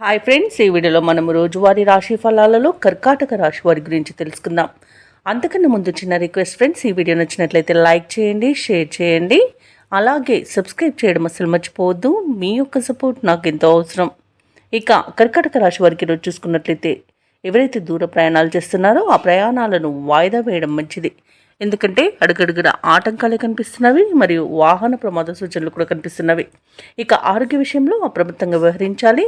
Hi friends ఈ వీడియోలో మనం రోజువారీ రాశి ఫలాలలో కర్కాటక రాశి వారి గురించి తెలుసుకుందాం. అంతకన్నా ముందు చిన్న రిక్వెస్ట్ ఫ్రెండ్స్ ఈ వీడియో నచ్చినట్లయితే లైక్ చేయండి షేర్ చేయండి. అలాగే సబ్స్క్రైబ్ చేయడం అసలు మర్చిపోవద్దు. మీ యొక్క సపోర్ట్ నాకు ఎంతో అవసరం. ఇక కర్కాటక రాశి వారికి రోజు చూసుకున్నట్లయితే ఎవరైతే దూర ప్రయాణాలు చేస్తున్నారో ఆ ప్రయాణాలను వాయిదా వేయడం మంచిది. ఎందుకంటే అడుగడుగున ఆటంకాలే కనిపిస్తున్నవి మరియు వాహన ప్రమాద సూచనలు కూడా కనిపిస్తున్నవి. ఇక ఆరోగ్య విషయంలో అప్రమత్తంగా వ్యవహరించాలి.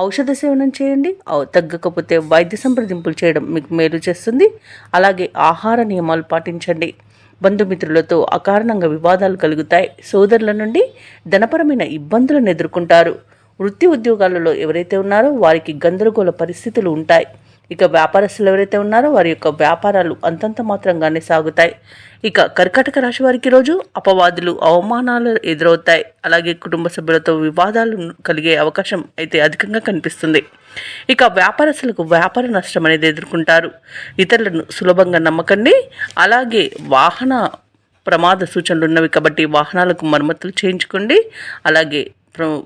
ఔషధ సేవనం చేయండి. తగ్గకపోతే వైద్య సంప్రదింపులు చేయడం మీకు మేలు చేస్తుంది. అలాగే ఆహార నియమాలు పాటించండి. బంధుమిత్రులతో అకారణంగా వివాదాలు కలుగుతాయి. సోదరుల నుండి ధనపరమైన ఇబ్బందులను ఎదుర్కొంటారు. వృత్తి ఉద్యోగాలలో ఎవరైతే ఉన్నారో వారికి గందరగోళ పరిస్థితులు ఉంటాయి. ఇక వ్యాపారస్తులు ఎవరైతే ఉన్నారో వారి యొక్క వ్యాపారాలు అంతంత మాత్రంగానే సాగుతాయి. ఇక కర్కాటక రాశి వారికి రోజు అపవాదులు అవమానాలు ఎదురవుతాయి. అలాగే కుటుంబ సభ్యులతో వివాదాలు కలిగే అవకాశం అయితే అధికంగా కనిపిస్తుంది. ఇక వ్యాపారస్తులకు వ్యాపార నష్టం అనేది ఎదుర్కొంటారు. ఇతరులను సులభంగా నమ్మకండి. అలాగే వాహన ప్రమాద సూచనలు ఉన్నవి కాబట్టి వాహనాలకు మరమ్మతులు చేయించుకోండి. అలాగే ప్ర-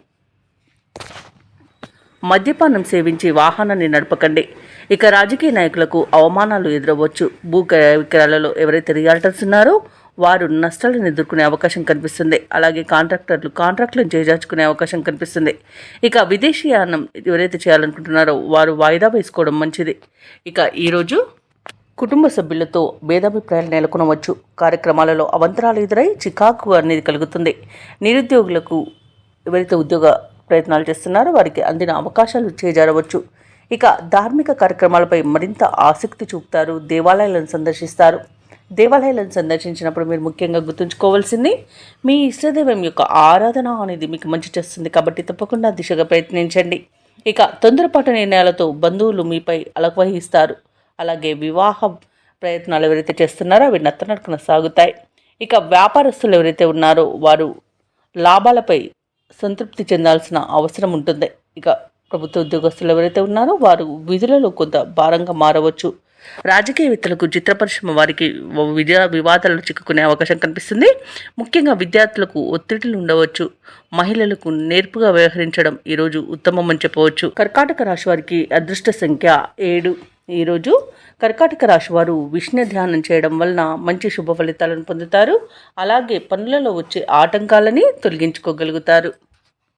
మద్యపానం సేవించి వాహనాన్ని నడపకండి. ఇక రాజకీయ నాయకులకు అవమానాలు ఎదురవ్వచ్చు. భూ విక్రయాలలో ఎవరైతే రియాల్టర్స్ ఉన్నారో వారు నష్టాలను ఎదుర్కొనే అవకాశం కనిపిస్తుంది. అలాగే కాంట్రాక్టర్లు కాంట్రాక్టులను చేజార్చుకునే అవకాశం కనిపిస్తుంది. ఇక విదేశీయానం ఎవరైతే చేయాలనుకుంటున్నారో వారు వాయిదా వేసుకోవడం మంచిది. ఇక ఈరోజు కుటుంబ సభ్యులతో భేదాభిప్రాయాలు నెలకొనవచ్చు. కార్యక్రమాలలో అవంతరాలు ఎదురై చికాకు అనేది కలుగుతుంది. నిరుద్యోగులకు ఎవరైతే ఉద్యోగ ప్రయత్నాలు చేస్తున్నారో. వారికి అందిన అవకాశాలు చేజారవచ్చు. ఇక ధార్మిక కార్యక్రమాలపై మరింత ఆసక్తి చూపుతారు. దేవాలయాలను సందర్శిస్తారు. దేవాలయాలను సందర్శించినప్పుడు మీరు ముఖ్యంగా గుర్తుంచుకోవాల్సింది మీ ఇష్టదైవం యొక్క ఆరాధన అనేది మీకు మంచి చేస్తుంది కాబట్టి తప్పకుండా దిశగా ప్రయత్నించండి. ఇక తొందరపాటు నిర్ణయాలతో బంధువులు మీపై అలవహిస్తారు అలాగే వివాహ ప్రయత్నాలు ఎవరైతే చేస్తున్నారో అవి నత్తనడకన సాగుతాయి. ఇక వ్యాపారస్తులు ఎవరైతే ఉన్నారో వారు లాభాలపై సంతృప్తి చెందాల్సిన అవసరం ఉంటుంది. ఇక ప్రభుత్వ ఉద్యోగస్తులు ఎవరైతే ఉన్నారో వారు విధులలో కొంత భారంగా మారవచ్చు. రాజకీయవేత్తలకు చిత్ర పరిశ్రమ వారికి విద్యా వివాదాలను చిక్కుకునే అవకాశం కనిపిస్తుంది. ముఖ్యంగా విద్యార్థులకు ఒత్తిడిలు ఉండవచ్చు. మహిళలకు నేర్పుగా వ్యవహరించడం ఈరోజు ఉత్తమం అని చెప్పవచ్చు. కర్కాటక రాశి వారికి అదృష్ట సంఖ్య ఏడు. ఈరోజు కర్కాటక రాశి వారు విష్ణు ధ్యానం చేయడం వలన మంచి శుభ ఫలితాలను పొందుతారు. అలాగే పనులలో వచ్చే ఆటంకాలని తొలగించుకోగలుగుతారు.